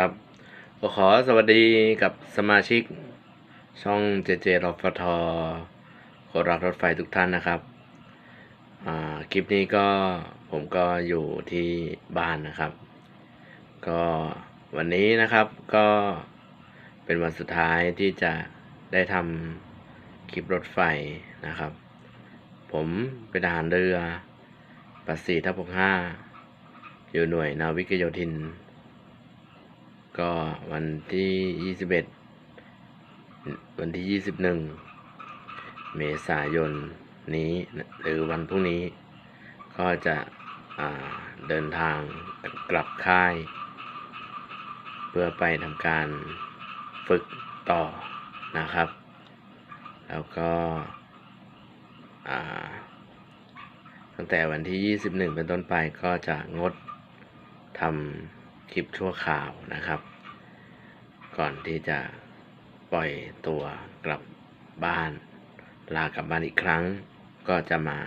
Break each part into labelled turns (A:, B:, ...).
A: ครับก็ขอสวัสดีกับสมาชิก ช่องเจเจรฟทคนรักรถไฟทุกท่านนะครับอ่าคลิปนี้ก็ผมก็อยู่ที่บ้านนะครับ ก็วันนี้นะครับก็เป็นวันสุดท้ายที่จะได้ทำคลิปรถไฟนะครับ ผมเป็นทหารเรือปัสสีทัพหกห้าอยู่หน่วยนาวิกโยธิน ก็วันที่ยี่สิบเอ็ดวันที่ยี่สิบหนึ่งเมษายนนี้หรือวันพรุ่งนี้ ก็จะเดินทางกลับค่าย เพื่อไปทำการฝึกต่อนะครับ แล้วก็ตั้งแต่วันที่ 21 เป็นต้นไปก็จะงดทำ คลิปชั่วข่าวนะครับ ก่อนที่จะปล่อยตัวกลับบ้าน ลากลับบ้านอีกครั้ง ก็จะมา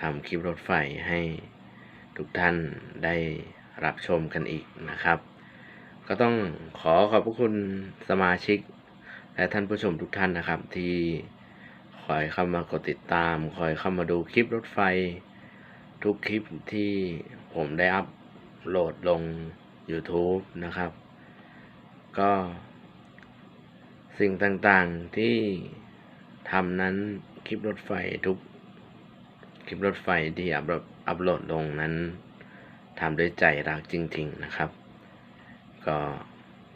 A: ทำคลิปรถไฟให้ทุกท่านได้รับชมกันอีกนะครับ ก็ต้องขอขอบพระคุณสมาชิก และท่านผู้ชมทุกท่านนะครับ ที่คอยเข้ามากดติดตาม คอยเข้ามาดูคลิปรถไฟ ทุกคลิปที่ผมได้อัพโหลดลง YouTube นะครับ ก็สิ่งต่างๆที่ทำนั้นคลิปรถไฟทุกคลิปรถไฟที่อัพอัพโหลดลงนั้นทำด้วยใจรักจริง ๆนะครับ ก็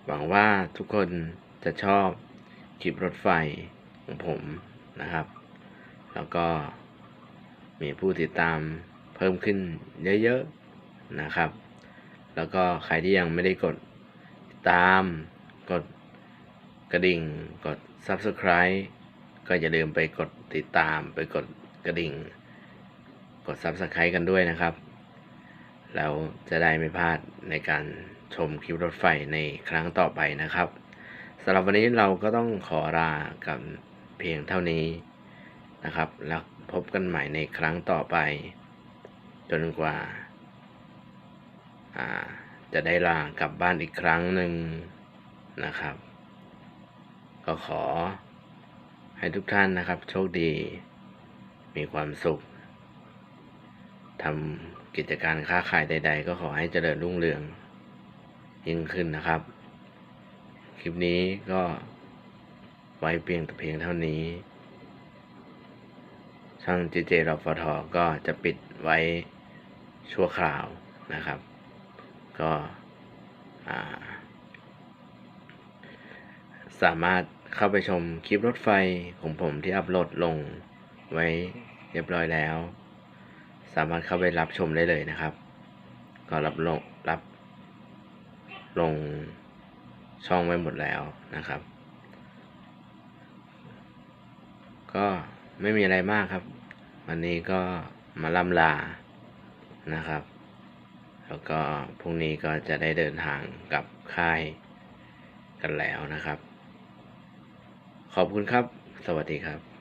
A: หวังว่าทุกคนจะชอบคลิปรถไฟของผมนะครับ แล้วก็มีผู้ติดตามเพิ่มขึ้นเยอะ ๆ นะครับ แล้วก็ใครที่ยังไม่ได้กดติดตาม กดกระดิ่ง กด Subscribe ก็อย่าลืมไปกดติดตาม ไปกดกระดิ่ง กด Subscribe กันด้วยนะครับ แล้วจะได้ไม่พลาดในการชมคลิปรถไฟในครั้งต่อไปนะครับสำหรับวันนี้เราก็ต้องขอลากับเพียงเท่านี้นะครับ แล้วพบกันใหม่ในครั้งต่อไป จนกว่า จะได้ลากลับบ้านอีกครั้งหนึ่งนะครับ ก็ขอให้ทุกท่านนะครับ โชคดี มีความสุขทำกิจการค้าขายใด ๆ ก็ขอให้เจริญรุ่งเรือง ยิ่งขึ้นนะครับ คลิปนี้ก็ไว้เพียงแต่เพียงเท่านี้ ช่างเจเจรฟทก็จะปิดไว้ชั่วคราวนะครับ ก็สามารถเข้าไปชมคลิปรถไฟของผมที่อัปโหลดลงไว้เรียบร้อยแล้ว สามารถเข้าไปรับชมได้เลยนะครับ ก็รับลงรับลงช่องไว้หมดแล้วนะครับ ก็ไม่มีอะไรมากครับ วันนี้ก็มาล่ำลานะครับ แล้วก็พรุ่งนี้ก็จะได้เดินทางกลับค่ายกันแล้วนะครับ ขอบคุณครับ สวัสดีครับ